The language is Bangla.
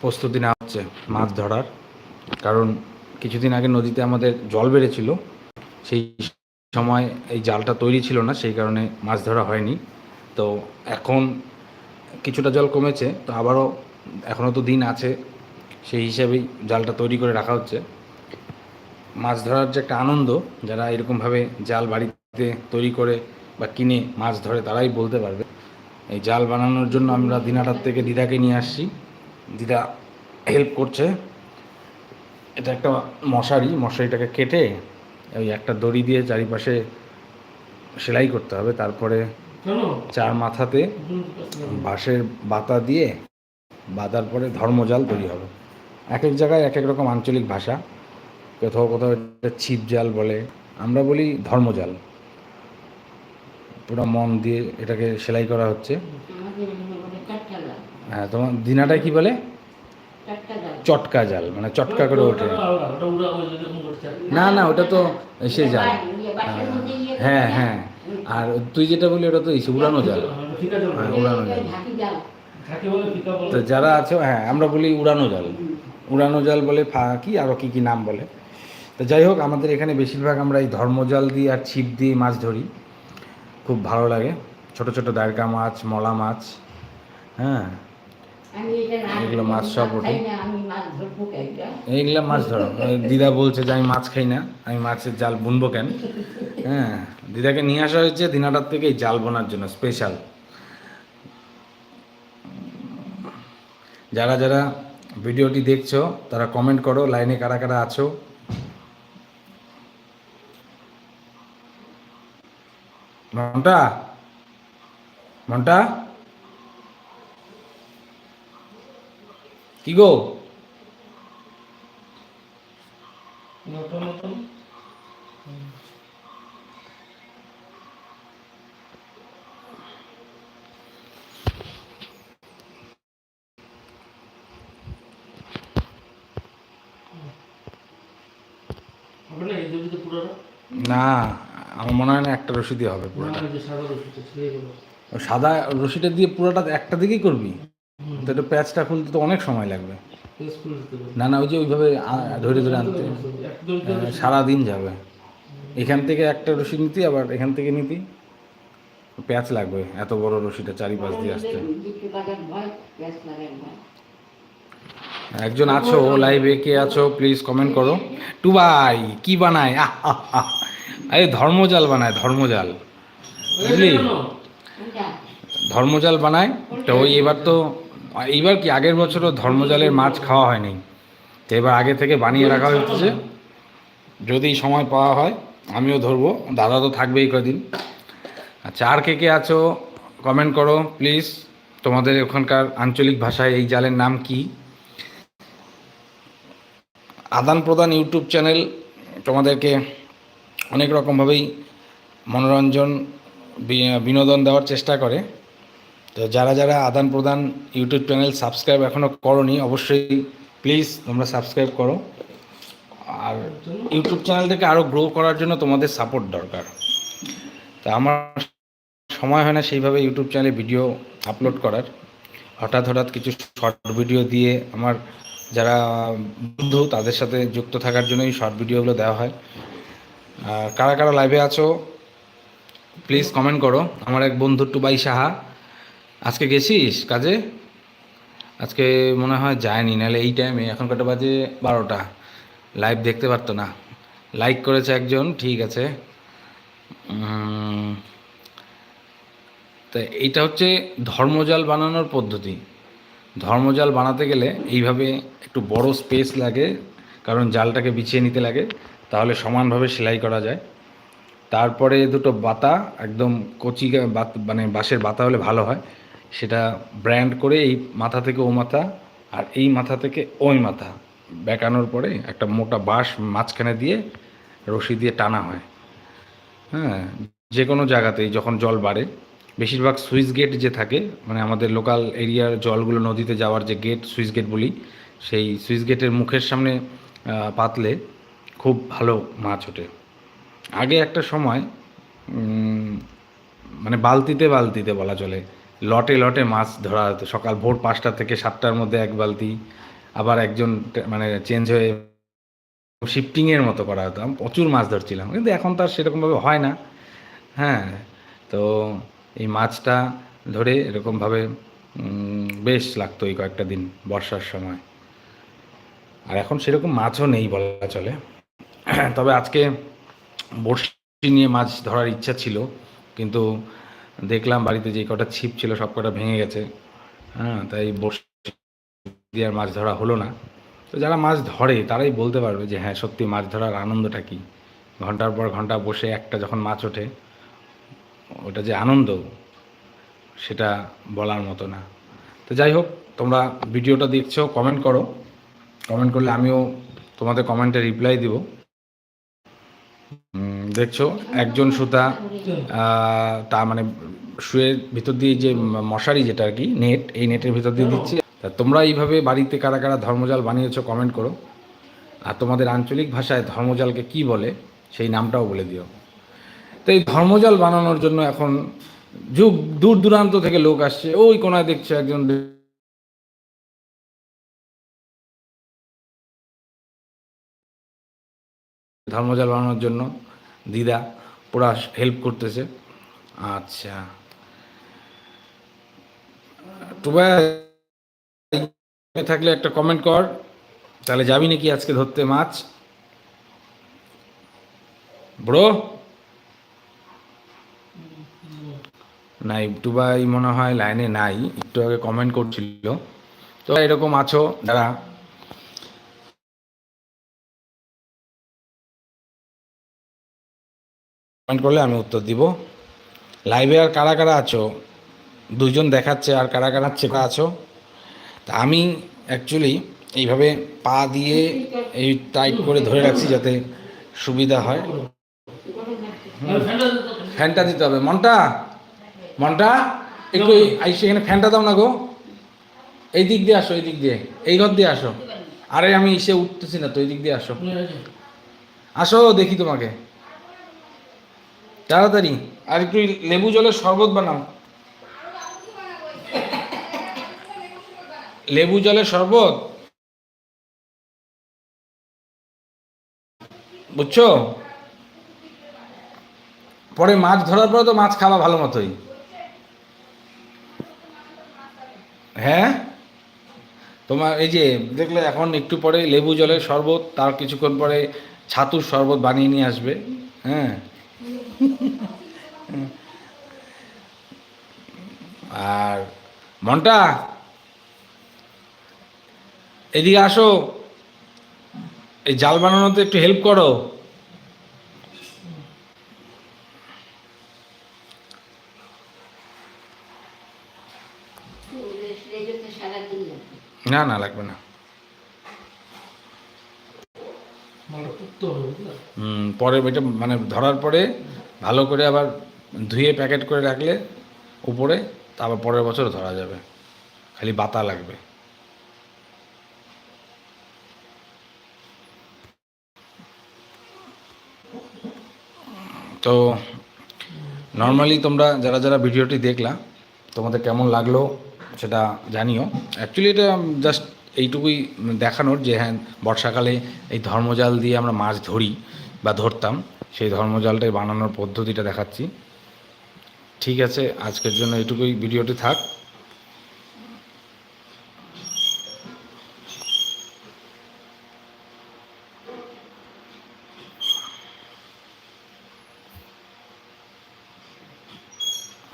প্রস্তুতি নেওয়া হচ্ছে মাছ ধরার। কারণ কিছুদিন আগে নদীতে আমাদের জল বেড়েছিল, সেই সময় এই জালটা তৈরি ছিল না, সেই কারণে মাছ ধরা হয়নি। তো এখন কিছুটা জল কমেছে, তো আবারও এখনও তো দিন আছে, সেই হিসাবেই জালটা তৈরি করে রাখা হচ্ছে। মাছ ধরার যে একটা আনন্দ, যারা এরকমভাবে জাল বাড়িতে তৈরি করে বা কিনে মাছ ধরে তারাই বলতে পারবে। এই জাল বানানোর জন্য আমরা দিনাটার থেকে দিদাকে নিয়ে আসছি। দিদা হেল্প করছে। এটা একটা মশারি মশারিটাকে কেটে ওই একটা দড়ি দিয়ে চারিপাশে সেলাই করতে হবে। তারপরে চার মাথাতে বাঁশের বাতা দিয়ে বাঁধার পরে ধর্মজাল তৈরি হবে। এক এক জায়গায় এক এক রকম আঞ্চলিক ভাষা। কোথাও কোথাও এটা ছিপ জাল বলে। আমরা বলি ধর্মজাল। পুরো মন দিয়ে এটাকে সেলাই করা হচ্ছে। হ্যাঁ তোমার দিনাটাই কি বলে? চটকা জাল। মানে চটকা করে ওঠে। না না ওটা তো সে জাল হ্যাঁ হ্যাঁ আর তুই যেটা বলি ওটা তো ইসে উড়ানো জাল। হ্যাঁ উড়ানো জাল। তো যারা আছে হ্যাঁ আমরা বলি উড়ানো জাল। উড়ানো জাল বলে ফা- কি আরও কী কী নাম বলে? তো যাই হোক আমাদের এখানে বেশিরভাগ আমরা এই ধর্মজাল দিয়ে আর ছিপ দিয়ে মাছ ধরি। খুব ভালো লাগে। ছোট ছোট দাঁড়কা মাছ মলা মাছ হ্যাঁ। এগুলো মাছ সব ওঠে। এইগুলা মাছ ধরো। দিদা বলছে যে আমি মাছ খাই না আমি মাছের জাল বুনবো কেন? হ্যাঁ দিদাকে নিয়ে আসা হয়েছে দিনাটার থেকে এই জাল বোনার জন্য স্পেশাল যারা যারা ভিডিওটি দেখছ তারা কমেন্ট করো লাইনে কারা কারা আছো। মন্টা? মন্টা? কি গো? না আমার মনে হয় না একটা রশি দিয়ে হবে পুরোটা। সাদা রশিটা দিয়ে পুরোটা একটা দিকেই করবি? তো এটা প্যাচটা খুলতে তো অনেক সময় লাগবে। না না ওই যে ওইভাবে ধরে ধরে আনতে। সারাদিন যাবে। এখান থেকে একটা রশি নিতি আবার এখান থেকে নিতি। প্যাচ লাগবে এত বড় রশিটা চারিপাশ দিয়ে আসতে একজন আছো লাইভে কে আছো প্লিজ কমেন্ট করো। টু ভাই কি বানায়। আরে ধর্মজাল বানায় ধর্মজাল। বুঝলি? ধর্মজাল বানায় তো ওই এবার তো এইবার কি আগের বছরও ধর্মজালের মাছ খাওয়া হয়নি? তো এবার আগে থেকে বানিয়ে রাখা হচ্ছে। যদি সময় পাওয়া হয়, আমিও ধরবো। দাদা তো থাকবেই কদিন। আচ্ছা আর কে কে আছো? কমেন্ট করো, প্লিজ। তোমাদের ওখানকার আঞ্চলিক ভাষায় এই জালের নাম কি? আদান প্রদান ইউটিউব চ্যানেল তোমাদেরকে অনেক রকমভাবেই মনোরঞ্জন বিনোদন দেওয়ার চেষ্টা করে। তো যারা যারা আদান প্রদান ইউটিউব চ্যানেল সাবস্ক্রাইব এখনও করনি, অবশ্যই প্লিজ তোমরা সাবস্ক্রাইব করো। আর ইউটিউব চ্যানেলটাকে আরও গ্রো করার জন্য তোমাদের সাপোর্ট দরকার। তা আমার সময় হয় না সেইভাবে ইউটিউব চ্যানেলে ভিডিও আপলোড করার। হঠাৎ হঠাৎ কিছু শর্ট ভিডিও দিয়ে আমার যারা বন্ধু, তাদের সাথে যুক্ত থাকার জন্যই শর্ট ভিডিওগুলো দেওয়া হয়। আর কারা কারা লাইভে আছো প্লিজ কমেন্ট করো। আমার এক বন্ধু, টুবাই সাহা আজকে গেছিস কাজে? আজকে মনে হয় যায়নি, নাহলে এই টাইমে এখন কটা বাজে বারোটা। লাইভ দেখতে পারতো না। লাইক করেছে একজন, ঠিক আছে। তা এইটা হচ্ছে ধর্মজাল বানানোর পদ্ধতি। ধর্মজাল বানাতে গেলে এইভাবে একটু বড় স্পেস লাগে, কারণ জালটাকে বিছিয়ে নিতে লাগে, তাহলে সমানভাবে সেলাই করা যায়। তারপরে দুটো বাতা, একদম কচি মানে বাঁশের বাতা হলে ভালো হয়। সেটা ব্র্যান্ড করে এই মাথা থেকে ও মাথা আর এই মাথা থেকে ওই মাথা। বেঁকানোর পরে একটা মোটা বাঁশ মাঝখানে দিয়ে রশি দিয়ে টানা হয়। হ্যাঁ যে কোনো জায়গাতেই যখন জল বাড়ে, বেশিরভাগ সুইচ গেট যে থাকে মানে আমাদের লোকাল এরিয়ার জলগুলো নদীতে যাওয়ার যে গেট সুইচ গেট বলি, সেই সুইচ গেটের মুখের সামনে পাতলে খুব ভালো মাছ ওঠে আগে একটা সময় মানে বালতিতে বালতিতে বলা চলে লটে লটে মাছ ধরা হতো। সকাল ভোর পাঁচটা থেকে সাতটার মধ্যে এক বালতি, আবার একজন মানে চেঞ্জ হয়ে শিফটিংয়ের মতো করা হতো। আমি প্রচুর মাছ ধরছিলাম, কিন্তু এখন তো আর সেরকমভাবে হয় না। হ্যাঁ তো এই মাছটা ধরে এরকমভাবে বেশ লাগতো এই কয়েকটা দিন বর্ষার সময়। আর এখন সেরকম মাছও নেই বলা চলে। তবে আজকে বড়শি নিয়ে মাছ ধরার ইচ্ছা ছিল, কিন্তু দেখলাম বাড়িতে যে কটা ছিপ ছিল, সব কটা ভেঙে গেছে। হ্যাঁ তাই বড়শি দিয়ে আর মাছ ধরা হলো না। তো যারা মাছ ধরে, তারাই বলতে পারবে যে হ্যাঁ সত্যি মাছ ধরার আনন্দটা কী? ঘণ্টার পর ঘণ্টা বসে একটা যখন মাছ ওঠে, ওটা যে আনন্দ, সেটা বলার মতো না। তো যাই হোক, তোমরা ভিডিওটা দেখছ কমেন্ট করো। কমেন্ট করলে আমিও তোমাদের কমেন্টে রিপ্লাই দিব। দেখছ, একজন সুতা তা মানে শুয়ের ভিতর দিয়ে যে মশারি যেটা আর কি, নেট, এই নেটের ভিতর দিয়ে দিচ্ছি। তা তোমরা এইভাবে বাড়িতে কারা কারা ধর্মজাল বানিয়েছো কমেন্ট করো। আর তোমাদের আঞ্চলিক ভাষায় ধর্মজালকে কি বলে, সেই নামটাও বলে দিও। তো এই ধর্মজাল বানানোর জন্য এখন যুগ, দূর দূরান্ত থেকে লোক আসছে। ওই কোনায় দেখছে একজন ধর্মজাল বানানোর জন্য। দিদা পুরা হেল্প করতেছে। আচ্ছা। তোবা থাকলে একটা কমেন্ট কর, তাহলে যাবি নাকি আজকে ধরতে মাছ? ব্রো? নাই টুবাই মনে হয় লাইনে নাই, একটু আগে কমেন্ট করছিল। তো এরকম আছো যারা কমেন্ট করলে আমি উত্তর দিব। লাইভে আর কারা কারা আছো? দুজন দেখাচ্ছে আর কারা কারা চেপা আছো? তা আমি অ্যাকচুয়ালি এইভাবে পা দিয়ে এই টাইট করে ধরে রাখছি যাতে সুবিধা হয়। ফ্যানটা দিতে হবে। মনটা? মনটা? একটু এই সেখানে ফ্যানটা দাও না গো। এই দিক দিয়ে আসো, এই দিক দিয়ে। এই ঘর দিয়ে আসো। আরে আমি এসে উঠতেছি না, তো এই দিক দিয়ে আসো। আসো, দেখি তোমাকে। তাড়াতাড়ি। আর একটু লেবু জলের শরবত বানাও। লেবু জলের শরবত? বুঝছ? পরে মাছ ধরার পরে তো মাছ খাওয়া ভালো মতোই। হ্যাঁ? তোমার এই যে, দেখলে এখন একটু পরে লেবু জলের শরবত, তার কিছুক্ষণ পরে ছাতুর শরবত বানিয়ে নিয়ে আসবে। হ্যাঁ? আর মনটা? এদিকে আসো। এই জাল বানানোতে একটু হেল্প করো। না না লাগবে না। হুম পরে এটা মানে ধরার পরে ভালো করে আবার ধুয়ে প্যাকেট করে রাখলে উপরে, তারপর পরের বছর ধরা যাবে। খালি বাতা লাগবে। তো নর্মালি তোমরা যারা যারা ভিডিওটি দেখলা, তোমাদের কেমন লাগল সেটা জানিও। অ্যাকচুয়ালি এটা জাস্ট এইটুকুই দেখানোর যে হ্যাঁ বর্ষাকালে এই ধর্মজাল দিয়ে আমরা মাছ ধরি বা ধরতাম। সেই ধর্মজালটাই বানানোর পদ্ধতিটা দেখাচ্ছি। ঠিক আছে আজকের জন্য এটুকুই ভিডিওটি থাক।